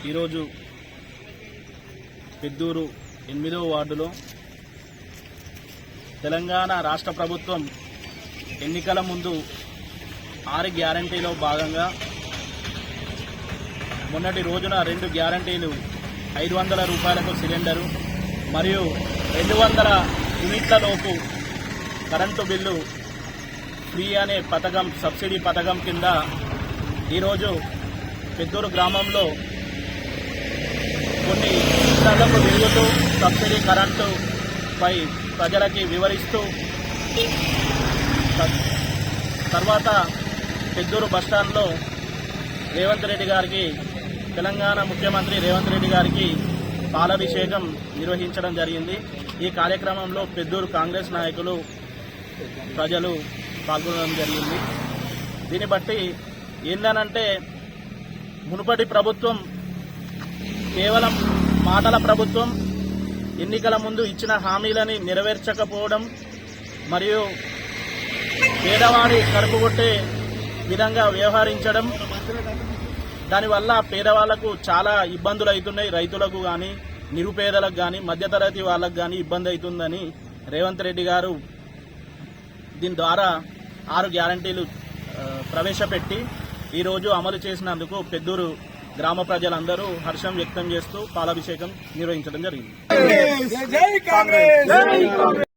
ఈరోజు పెద్దూరు ఎనిమిదవ వార్డులో తెలంగాణ రాష్ట్ర ప్రభుత్వం ఎన్నికల ముందు ఆరు గ్యారంటీలో భాగంగా మొన్నటి రోజున రెండు గ్యారంటీలు ఐదు వందల రూపాయలకు సిలిండరు మరియు రెండు వందల యూనిట్లలోపు కరెంటు బిల్లు ఫ్రీ అనే పథకం సబ్సిడీ పథకం కింద ఈరోజు పెద్దూరు గ్రామంలో కొన్ని ఇళ్ళకు వెలుగుతూ సబ్సిడీ కరెంటు పై ప్రజలకి వివరిస్తూ తర్వాత పెద్దూరు బస్టాండ్లో రేవంత్ రెడ్డి గారికి తెలంగాణ ముఖ్యమంత్రి రేవంత్ రెడ్డి గారికి పాలాభిషేకం నిర్వహించడం జరిగింది. ఈ కార్యక్రమంలో పెద్దూరు కాంగ్రెస్ నాయకులు ప్రజలు పాల్గొనడం జరిగింది. దీన్ని బట్టి ఏందనంటే మునుపటి ప్రభుత్వం కేవలం మాటల ప్రభుత్వం ఎన్నికల ముందు ఇచ్చిన హామీలని నెరవేర్చకపోవడం మరియు పేదవాడి కడుపు కొట్టే విధంగా వ్యవహరించడం దానివల్ల పేదవాళ్ళకు చాలా ఇబ్బందులు అవుతున్నాయి రైతులకు కానీ నిరుపేదలకు కానీ మధ్యతరగతి వాళ్ళకు కానీ ఇబ్బంది అవుతుందని రేవంత్ రెడ్డి గారు దీని ద్వారా ఆరు గ్యారంటీలు ప్రవేశపెట్టి ఈరోజు అమలు చేసినందుకు పెద్దూరు గ్రామ ప్రజలందరూ హర్షం వ్యక్తం చేస్తూ పాలాభిషేకం నిర్వహించడం జరిగింది. కాంగ్రెస్!